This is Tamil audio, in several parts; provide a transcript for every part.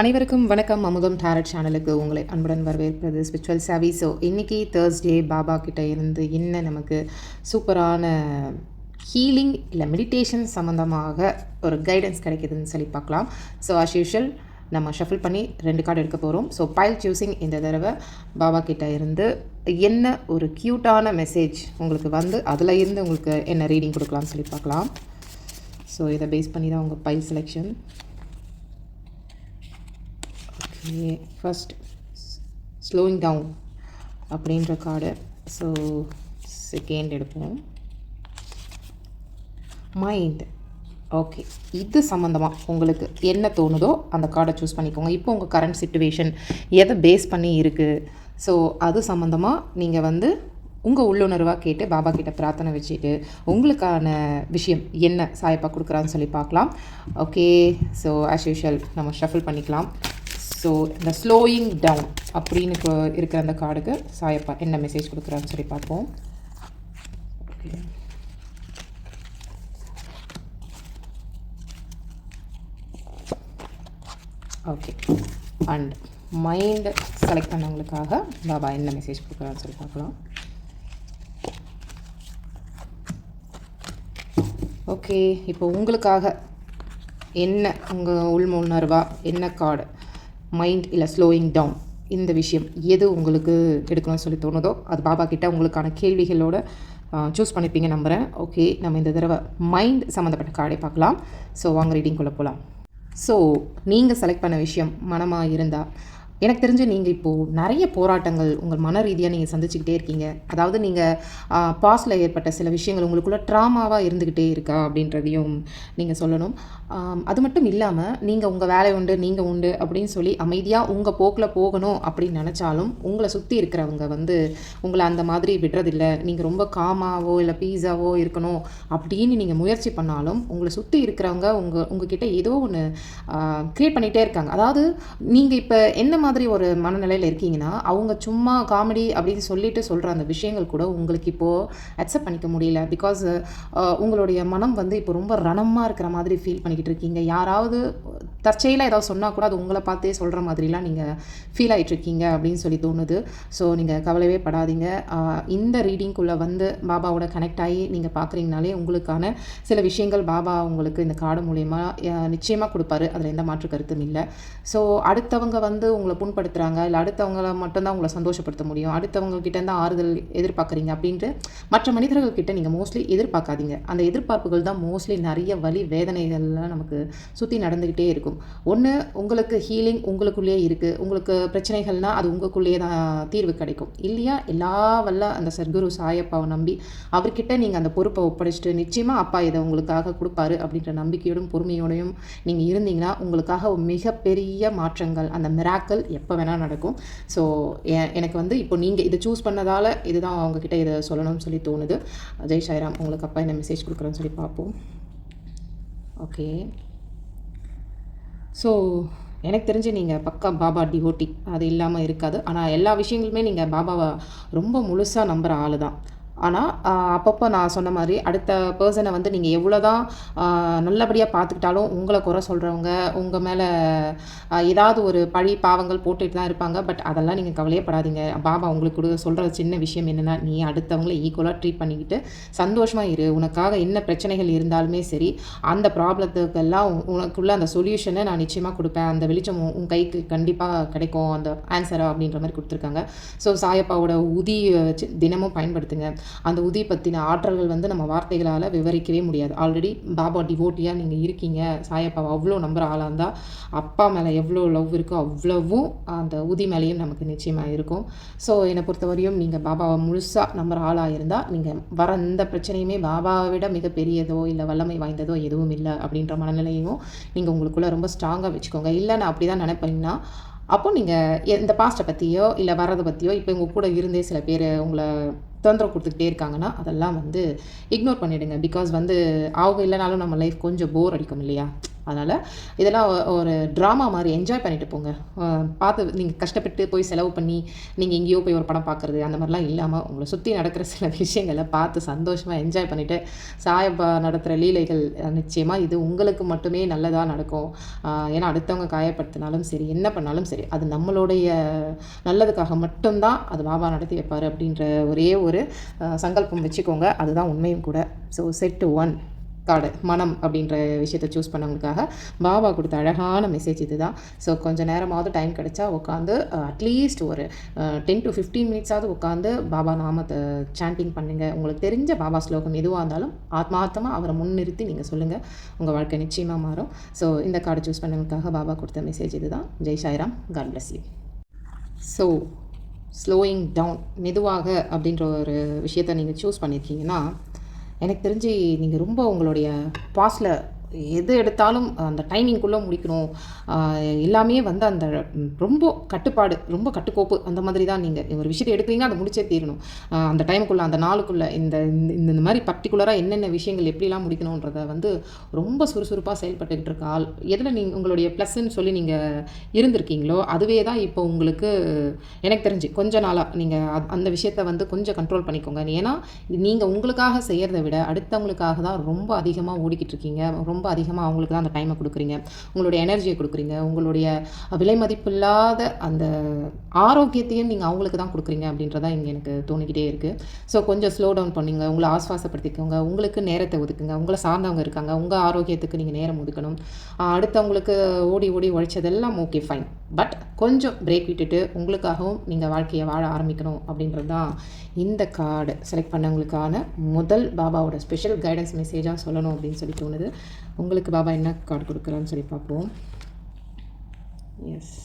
அனைவருக்கும் வணக்கம். அமுதம் டேரட் சேனலுக்கு உங்களை அன்புடன் வரவேற்பது ஸ்பிரிச்சுவல் சாவி ஸோ இன்றைக்கி தேர்ஸ்டே பாபா கிட்டே இருந்து என்ன நமக்கு சூப்பரான ஹீலிங் இல்லை மெடிடேஷன் சம்மந்தமாக ஒரு கைடன்ஸ் கிடைக்குதுன்னு சொல்லி பார்க்கலாம். ஸோ அஸ் யூஷுவல் நம்ம ஷஃபிள் பண்ணி ரெண்டு கார்டு எடுக்க போகிறோம் ஸோ பைல் சூஸிங் இந்த தடவை பாபா கிட்டே இருந்து என்ன ஒரு க்யூட்டான மெசேஜ் உங்களுக்கு வந்து அதில் இருந்து உங்களுக்கு என்ன ரீடிங் கொடுக்கலாம்னு சொல்லி பார்க்கலாம். ஸோ இதை பேஸ் பண்ணி தான் உங்கள் pile selection first slowing down அப்படின்ற கார்டு ஸோ செகண்ட் எடுப்போம். மைண்ட் ஓகே இது சம்மந்தமாக உங்களுக்கு என்ன தோணுதோ அந்த கார்டை சூஸ் பண்ணிக்கோங்க. இப்போ உங்கள் கரண்ட் சுச்சுவேஷன் எதை பேஸ் பண்ணி இருக்குது ஸோ அது சம்மந்தமாக நீங்கள் வந்து உங்கள் உள்ளுணர்வாக கேட்டு பாபா கிட்ட பிரார்த்தனை வச்சுட்டு உங்களுக்கான விஷயம் என்ன சாயப்பா கொடுக்குறான்னு சொல்லி பார்க்கலாம். ஓகே ஸோ ஆஸ் யூஷுவல் நம்ம ஷஃபிள் பண்ணிக்கலாம். ஸோ இந்த ஸ்லோயிங் டவுன் அப்படின்னு இருக்கிற அந்த கார்டுக்கு சாயப்பா என்ன மெசேஜ் கொடுக்குறான்னு சொல்லி பார்ப்போம். Okay okay and mind select பண்ணவங்களுக்காக Baba என்ன மெசேஜ் கொடுக்குறான்னு சொல்லி பார்க்கலாம். ஓகே இப்போ உங்களுக்காக என்ன உங்கள் உள்முணர்வா என்ன கார்டு மைண்ட் இல்லை ஸ்லோயிங் டவுன் இந்த விஷயம் எது உங்களுக்கு எடுக்கணும்னு சொல்லி தோணுதோ அது பாபா கிட்ட உங்களுக்கான கேள்விகளோட சூஸ் பண்ணிப்பீங்க நம்புகிறேன் ஓகே நம்ம இந்த தடவை மைண்ட் சம்மந்தப்பட்ட கார்டை பார்க்கலாம். ஸோ வாங்க ரீடிங்குள்ளே போகலாம் ஸோ நீங்கள் செலக்ட் பண்ண விஷயம் மனமாக இருந்தால் எனக்கு தெரிஞ்சு நீங்கள் இப்போது நிறைய போராட்டங்கள் உங்கள் மன ரீதியாக நீங்கள் சந்திச்சுக்கிட்டே இருக்கீங்க. அதாவது நீங்கள் பாஸ்டில் ஏற்பட்ட சில விஷயங்கள் உங்களுக்குள்ளே ட்ராமாவாக இருந்துக்கிட்டே இருக்கா அப்படின்றதையும் நீங்கள் சொல்லணும். அது மட்டும் இல்லாமல் நீங்கள் உங்கள் வேலை உண்டு நீங்கள் உண்டு அப்படின்னு சொல்லி அமைதியாக உங்கள் போக்கில் போகணும் அப்படின்னு நினச்சாலும் உங்களை சுற்றி இருக்கிறவங்க வந்து உங்களை அந்த மாதிரி விடுறதில்லை. நீங்கள் ரொம்ப காமாவோ இல்லை பீஸாவோ இருக்கணும் அப்படின்னு நீங்கள் முயற்சி பண்ணாலும் உங்களை சுற்றி இருக்கிறவங்க உங்கள் உங்ககிட்ட ஏதோ ஒன்று க்ரியேட் பண்ணிகிட்டே இருக்காங்க. அதாவது நீங்கள் இப்போ என்ன மாதிரி ஒரு மனநிலையில் இருக்கீங்கன்னா அவங்க சும்மா காமெடி அப்படின்னு சொல்லிட்டு சொல்கிற அந்த விஷயங்கள் கூட உங்களுக்கு இப்போது அக்செப்ட் பண்ணிக்க முடியல. பிகாஸ் உங்களுடைய மனம் வந்து இப்போ ரொம்ப ரணமாக இருக்கிற மாதிரி ஃபீல் பண்ணிக்கிட்டு இருக்கீங்க. யாராவது தற்செயலாக ஏதாவது சொன்னால் கூட அது உங்களை பார்த்தே சொல்கிற மாதிரிலாம் நீங்கள் ஃபீல் ஆகிட்டு இருக்கீங்க அப்படின்னு சொல்லி தோணுது. ஸோ நீங்கள் கவலையே படாதீங்க. இந்த ரீடிங்குள்ளே வந்து பாபாவோட கனெக்ட் ஆகி நீங்கள் பார்க்குறீங்கனாலே உங்களுக்கான சில விஷயங்கள் பாபா உங்களுக்கு இந்த கார்டு மூலயமா நிச்சயமாக கொடுப்பாரு. அதில் எந்த மாற்று கருத்தும் இல்லை. ஸோ அடுத்தவங்க வந்து உங்களை புண்படுத்துகிறாங்க இல்லை அடுத்தவங்கள மட்டும்தான் உங்களை சந்தோஷப்படுத்த முடியும். அடுத்தவங்க கிட்ட ஆறுதல் எதிர்பார்க்குறீங்க அப்படின்ட்டு மற்ற மனிதர்கள் கிட்ட நீங்கள் மோஸ்ட்லி எதிர்பார்க்காதீங்க. அந்த எதிர்பார்ப்புகள் தான் மோஸ்ட்லி நிறைய வலி வேதனைகள்லாம் நமக்கு சுற்றி நடந்துக்கிட்டே இருக்கும். ஒன்று உங்களுக்கு ஹீலிங் உங்களுக்குள்ளேயே இருக்குது உங்களுக்கு பிரச்சனைகள்னால் அது உங்களுக்குள்ளேயே தான் தீர்வு கிடைக்கும். இல்லையா? எல்லா வல்ல அந்த சர்க்குரு சாயப்பாவை நம்பி அவர்கிட்ட நீங்கள் அந்த பொறுப்பை ஒப்படைச்சிட்டு நிச்சயமாக அப்பா இதை உங்களுக்காக கொடுப்பாரு அப்படின்ற நம்பிக்கையோடும் பொறுமையோடையும் நீங்கள் இருந்தீங்கன்னா உங்களுக்காக மிகப்பெரிய மாற்றங்கள் அந்த மிராக்கள் எப்போ வேணால் நடக்கும். ஸோ எனக்கு வந்து இப்போ நீங்கள் இதை சூஸ் பண்ணதால் இதுதான் அவங்கக்கிட்ட இதை சொல்லணும்னு சொல்லி தோணுது. ஜெய் சாய்ராம் உங்களுக்கு அப்பா என்ன மெசேஜ் கொடுக்குறேன்னு சொல்லி பார்ப்போம். ஓகே ஸோ எனக்கு தெரிஞ்சு நீங்கள் பக்கா பாபா டிவோட்டி அது இல்லாமல் இருக்காது. ஆனால் எல்லா விஷயங்களுமே நீங்கள் பாபாவை ரொம்ப முழுசாக நம்புகிற ஆள் தான் ஆனால் அப்பப்போ நான் சொன்ன மாதிரி அடுத்த பர்சனை வந்து நீங்கள் எவ்வளோ தான் நல்லபடியாக பார்த்துக்கிட்டாலும் உங்களை குறை சொல்கிறவங்க உங்கள் மேலே ஏதாவது ஒரு பழி பாவங்கள் போட்டுட்டு தான் இருப்பாங்க. பட் அதெல்லாம் நீங்கள் கவலையப்படாதீங்க. பாபா உங்களுக்கு கொடு சொல்கிற சின்ன விஷயம் என்னென்னா நீ அடுத்தவங்கள ஈக்குவலாக ட்ரீட் பண்ணிக்கிட்டு சந்தோஷமாக இரு. உனக்காக என்ன பிரச்சனைகள் இருந்தாலுமே சரி அந்த ப்ராப்ளத்துக்கெல்லாம் உனக்குள்ளே உனக்குள்ள அந்த சொல்யூஷனை நான் நிச்சயமாக கொடுப்பேன். அந்த வெளிச்சம் உன் கைக்கு கண்டிப்பாக கிடைக்கும். அந்த ஆன்சரை அப்படின்ற மாதிரி கொடுத்துருக்காங்க. ஸோ சாயப்பாவோட உதி வச்சு தினமும் பயன்படுத்துங்க. அந்த உதி பற்றின ஆற்றல்கள் வந்து நம்ம வார்த்தைகளால் விவரிக்கவே முடியாது. ஆல்ரெடி பாபா டிவோட்டியாக நீங்கள் இருக்கீங்க. சாயப்பாவை அவ்வளோ நம்புற ஆளாக இருந்தால் அப்பா மேலே எவ்வளோ லவ் இருக்கோ அவ்வளவும் அந்த உதி மேலேயும் நமக்கு நிச்சயமாக இருக்கும். ஸோ என்னை பொறுத்தவரையும் நீங்கள் பாபாவை முழுசாக நம்புற ஆளாக இருந்தால் நீங்கள் வர எந்த பிரச்சனையுமே பாபாவை விட மிகப்பெரியதோ இல்லை வல்லமை வாய்ந்ததோ எதுவும் இல்லை அப்படின்ற மனநிலையும் நீங்கள் உங்களுக்குள்ளே ரொம்ப ஸ்ட்ராங்காக வச்சுக்கோங்க. இல்லை நான் அப்படி தான் நினைப்பீங்கன்னா அப்போ நீங்கள் இந்த பாஸ்ட்டை பற்றியோ இல்லை வர்றதை பற்றியோ இப்போ உங்கள் கூட இருந்தே சில பேர் உங்களை தொந்தரவு கொடுத்துக்கிட்டே இருக்காங்கன்னா அதெல்லாம் வந்து இக்னோர் பண்ணிவிடுங்க பிகாஸ் வந்து அவங்க இல்லைனாலும் நம்ம லைஃப் கொஞ்சம் போர் அடிக்கும் இல்லையா? அதனால் இதெல்லாம் ஒரு ட்ராமா மாதிரி என்ஜாய் பண்ணிட்டு போங்க. பார்த்து நீங்கள் கஷ்டப்பட்டு போய் செலவு பண்ணி நீங்கள் எங்கேயோ போய் ஒரு படம் பார்க்குறது அந்த மாதிரிலாம் இல்லாமல் உங்களை சுற்றி நடக்கிற சில விஷயங்களை பார்த்து சந்தோஷமாக என்ஜாய் பண்ணிவிட்டு சாயப்பா நடத்துகிற லீலைகள் நிச்சயமாக இது உங்களுக்கு மட்டுமே நல்லதாக நடக்கும். ஏன்னா அடுத்தவங்க காயப்படுத்தினாலும் சரி என்ன பண்ணாலும் சரி அது நம்மளுடைய நல்லதுக்காக மட்டும்தான் அது பாபா நடத்தி வைப்பார் அப்படின்ற ஒரே ஒரு சங்கல்பம் வச்சுக்கோங்க. அதுதான் உண்மையும் கூட. ஸோ செட் ஒன் கார்டு மனம் அப்படின்ற விஷயத்தை சூஸ் பண்ணவங்களுக்காக பாபா கொடுத்த அழகான மெசேஜ் இது தான் ஸோ கொஞ்சம் நேரமாவது டைம் கிடைச்சா உட்காந்து அட்லீஸ்ட் uh, ஒரு டென் டு ஃபிஃப்டீன் மினிட்ஸாவது உட்காந்து பாபா நாமத்தை சாண்டிங் பண்ணுங்கள் உங்களுக்கு தெரிஞ்ச பாபா ஸ்லோகம் எதுவாக இருந்தாலும் ஆத்மார்த்தமாக அவரை முன்னிறுத்தி நீங்கள் சொல்லுங்கள் உங்கள் வாழ்க்கை நிச்சயமாக மாறும். ஸோ இந்த கார்டு சூஸ் பண்ணவங்களுக்காக பாபா கொடுத்த மெசேஜ் இது தான் Jai Sairam. God bless you so slowing down மெதுவாக அப்படின்ற ஒரு விஷயத்தை நீங்கள் சூஸ் பண்ணியிருக்கீங்கன்னா எனக்கு தெரிஞ்சு நீங்கள் ரொம்ப உங்களுடைய பாஸ்டில் எது எடுத்தாலும் அந்த டைமிங்குள்ளே முடிக்கணும். எல்லாமே வந்து அந்த ரொம்ப கட்டுப்பாடு ரொம்ப கட்டுக்கோப்பு அந்த மாதிரி தான் நீங்கள் ஒரு விஷயத்தை எடுக்கிறீங்க அதை முடிச்சே தீரணும். அந்த டைமுக்குள்ளே அந்த நாளுக்குள்ளே இந்த இந்த இந்த மாதிரி பர்டிகுலராக என்னென்ன விஷயங்கள் எப்படிலாம் முடிக்கணுன்றத வந்து ரொம்ப சுறுசுறுப்பாக செயல்பட்டுக்கிட்டு இருக்க ஆள். எதில் நீங்கள் உங்களுடைய ப்ளஸ்ன்னு சொல்லி நீங்கள் இருந்திருக்கீங்களோ அதுவே தான் இப்போ உங்களுக்கு எனக்கு தெரிஞ்சு கொஞ்ச நாளாக நீங்கள் அந்த விஷயத்த வந்து கொஞ்சம் கண்ட்ரோல் பண்ணிக்கோங்க. ஏன்னா நீங்கள் உங்களுக்காக செய்கிறத விட அடுத்தவங்களுக்காக தான் ரொம்ப அதிகமாக ஓடிக்கிட்டு இருக்கீங்க. ரொம்ப ரொம்ப அதிகமாக அவங்களுக்கு தான் அந்த டைமை கொடுக்குறீங்க. உங்களுடைய எனர்ஜியை கொடுக்குறீங்க. உங்களுடைய விலை மதிப்பில்லாத அந்த ஆரோக்கியத்தையும் நீங்கள் அவங்களுக்கு தான் கொடுக்குறீங்க அப்படின்றதான் இங்கே எனக்கு தோணிக்கிட்டே இருக்குது ஸோ கொஞ்சம் ஸ்லோ டவுன் பண்ணுங்க. உங்களை ஆஸ்வாசப்படுத்திக்கோங்க. உங்களுக்கு நேரத்தை ஒதுக்குங்க. உங்களை சார்ந்தவங்க இருக்காங்க. உங்கள் ஆரோக்கியத்துக்கு நீங்கள் நேரம் ஒதுக்கணும். அடுத்தவங்களுக்கு ஓடி ஓடி உழைச்சதெல்லாம் ஓகே ஃபைன் பட் கொஞ்சம் பிரேக் விட்டுட்டு உங்களுக்காகவும் நீங்கள் வாழ்க்கையை வாழ ஆரம்பிக்கணும் அப்படின்றது தான் இந்த கார்டு செலக்ட் பண்ணவங்களுக்கான முதல் பாபாவோட ஸ்பெஷல் கைடன்ஸ் மெசேஜாக சொல்லணும் அப்படின்னு சொல்லி தோணுது. உங்களுக்கு பாபா என்ன கார்டு கொடுக்குறான்னு சொல்லி பார்ப்போம். எஸ்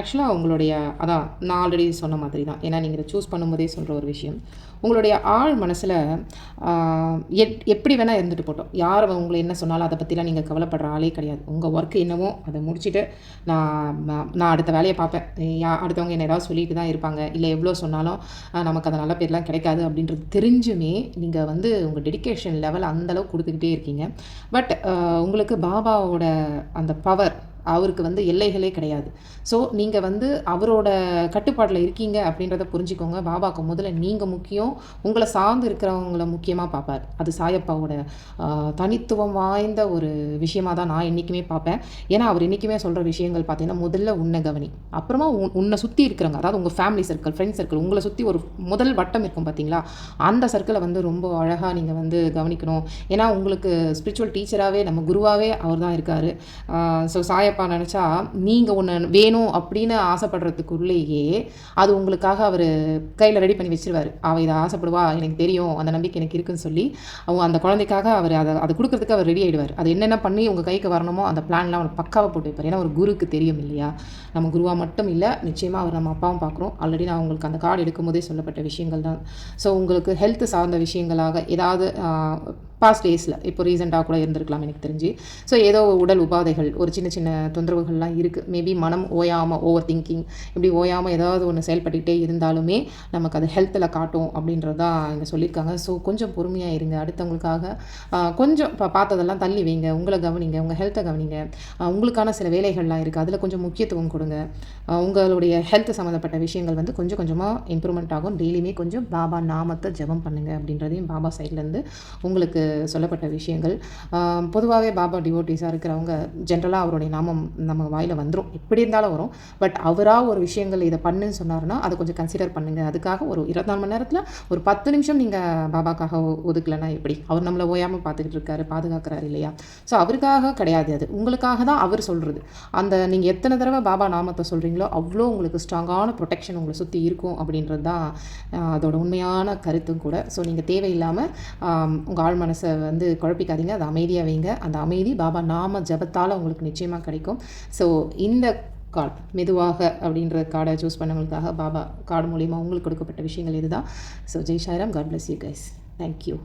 ஆக்சுவலாக உங்களுடைய அதான் நான் ஆல்ரெடி சொன்ன மாதிரி தான் ஏன்னா நீங்கள் இதை சூஸ் பண்ணும்போதே சொல்கிற ஒரு விஷயம். உங்களுடைய ஆழ் மனசில் எப் எப்படி வேணால் இருந்துட்டு போட்டோம். யார் உங்களை என்ன சொன்னாலும் அதை பற்றிலாம் நீங்கள் கவலைப்படுற ஆளே கிடையாது. உங்கள் ஒர்க் என்னவோ அதை முடிச்சுட்டு நான் நான் அடுத்த வேலையை பார்ப்பேன். யா அடுத்தவங்க என்ன ஏதாவது சொல்லிட்டு தான் இருப்பாங்க. இல்லை எவ்வளோ சொன்னாலும் நமக்கு அதை நல்ல பேர்லாம் கிடைக்காது அப்படின்றது தெரிஞ்சுமே நீங்கள் வந்து உங்கள் டெடிக்கேஷன் லெவல் அந்தளவுக்கு கொடுத்துக்கிட்டே இருக்கீங்க. பட் உங்களுக்கு பாபாவோட அந்த பவர் அவருக்கு வந்து எல்லைகளே கிடையாது. ஸோ நீங்கள் வந்து அவரோட கட்டுப்பாட்டில் இருக்கீங்க அப்படின்றத புரிஞ்சுக்கோங்க. பாபாவுக்கு முதல்ல நீங்கள் முக்கியம் உங்களை சார்ந்து இருக்கிறவங்கள முக்கியமாக பார்ப்பார் அது சாயப்பாவோட தனித்துவம் வாய்ந்த ஒரு விஷயமாக தான் நான் என்றைக்குமே பார்ப்பேன் ஏன்னா அவர் என்றைக்குமே சொல்கிற விஷயங்கள் பார்த்தீங்கன்னா முதல்ல உன்னை கவனி. அப்புறமா உன்னை சுற்றி இருக்கிறவங்க அதாவது உங்கள் ஃபேமிலி சர்க்கிள் ஃப்ரெண்ட்ஸ் சர்க்கிள் உங்களை சுற்றி ஒரு முதல் வட்டம் இருக்கும் பார்த்தீங்களா அந்த சர்க்கிளை வந்து ரொம்ப அழகாக நீங்கள் வந்து கவனிக்கணும். ஏன்னா உங்களுக்கு ஸ்பிரிச்சுவல் டீச்சராகவே நம்ம குருவாகவே அவர் தான் இருக்கார். ஸோ சாய சாயப்பா நினச்சா நீங்கள் ஒன்று வேணும் அப்படின்னு ஆசைப்படுறதுக்குள்ளேயே அது உங்களுக்காக அவர் கையில் ரெடி பண்ணி வச்சிருவார். அவள் இதை ஆசைப்படுவா எனக்கு தெரியும் அந்த நம்பிக்கை எனக்கு இருக்குன்னு சொல்லி அவங்க அந்த குழந்தைக்காக அவர் அதை அதை கொடுக்குறதுக்கு அவர் ரெடி ஆகிடுவார் அது என்னென்ன பண்ணி உங்கள் கைக்கு வரணுமோ அந்த பிளான்லாம் அவர் பக்காவை போட்டு வைப்பார் ஏன்னா ஒரு குருக்கு தெரியும் இல்லையா? நம்ம குருவாக மட்டும் இல்லை நிச்சயமாக அவர் நம்ம அப்பாவும் பார்க்குறோம் ஆல்ரெடி நான் உங்களுக்கு அந்த கார்டு எடுக்கும்போதே சொல்லப்பட்ட விஷயங்கள் தான். ஸோ உங்களுக்கு ஹெல்த் சார்ந்த விஷயங்களாக ஏதாவது பாஸ்ட் டேஸில் இப்போ ரீசெண்டாக கூட இருந்திருக்கலாம் எனக்கு தெரிஞ்சு. ஸோ ஏதோ உடல் உபாதைகள் ஒரு சின்ன சின்ன தொந்தரவுகள்லாம் இருக்குது மேபி மனம் ஓயாமல் ஓவர் திங்கிங் இப்படி ஓயாமல் ஏதாவது ஒன்று செயல்பட்டுக்கிட்டே இருந்தாலுமே நமக்கு அது ஹெல்த்தில் காட்டும் அப்படின்றது தான் இங்கே சொல்லியிருக்காங்க. ஸோ கொஞ்சம் பொறுமையாக இருங்க. அடுத்தவங்களுக்காக கொஞ்சம் இப்போ பார்த்ததெல்லாம் தள்ளி வைங்க. உங்களை கவனிங்க உங்கள் ஹெல்த்தை கவனிங்க. உங்களுக்கான சில வேலைகள்லாம் இருக்குது அதில் கொஞ்சம் முக்கியத்துவம் கொடுங்க. உங்களுடைய ஹெல்த் சம்மந்தப்பட்ட விஷயங்கள் வந்து கொஞ்சம் கொஞ்சமாக இம்ப்ரூவ்மெண்ட் ஆகும். டெய்லியுமே கொஞ்சம் பாபா நாமத்தை ஜபம் பண்ணுங்கள் அப்படின்றதையும் பாபா சைட்லேருந்து உங்களுக்கு சொல்லப்பட்ட விஷயங்கள். பொதுவாகவே பாபா டிவோட்டிஸாக இருக்கிறவங்க ஜென்ரலாக அவருடைய நாமம் நம்ம வாயில் வந்துடும் எப்படி இருந்தாலும் வரும். பட் அவராக ஒரு விஷயங்கள் இதை பண்ணுன்னு சொன்னார்னா அதை கொஞ்சம் கன்சிடர் பண்ணுங்கள் அதுக்காக ஒரு இருபத்தி நாலு மணி நேரத்தில் ஒரு பத்து நிமிஷம் நீங்கள் பாபாக்காக ஒதுக்கலைன்னா எப்படி? அவர் நம்மளை ஓயாமல் பார்த்துக்கிட்டு இருக்காரு பாதுகாக்கிறாரு இல்லையா? ஸோ அவருக்காக கிடையாது அது. உங்களுக்காக தான் அவர் சொல்கிறது அந்த நீங்கள் எத்தனை தடவை பாபா நாமத்தை சொல்கிறீங்களோ அவ்வளோ உங்களுக்கு ஸ்ட்ராங்கான ப்ரொடெக்ஷன் உங்களை சுற்றி இருக்கும் அப்படின்றது தான் அதோட உண்மையான கருத்தும் கூட. ஸோ நீங்கள் தேவையில்லாமல் உங்கள் ஆழ் மனசு மனசை வந்து குழப்பிக்காதீங்க. அது அமைதியாக வைங்க. அந்த அமைதி பாபா நாம ஜபத்தால் உங்களுக்கு நிச்சயமாக கிடைக்கும். ஸோ இந்த கார்டு மெதுவாக அப்படின்ற கார்டை சூஸ் பண்ணவங்களுக்காக பாபா கார்டு மூலிமா உங்களுக்கு கொடுக்கப்பட்ட விஷயங்கள் இதுதான். So Jai Sairam God bless you guys thank you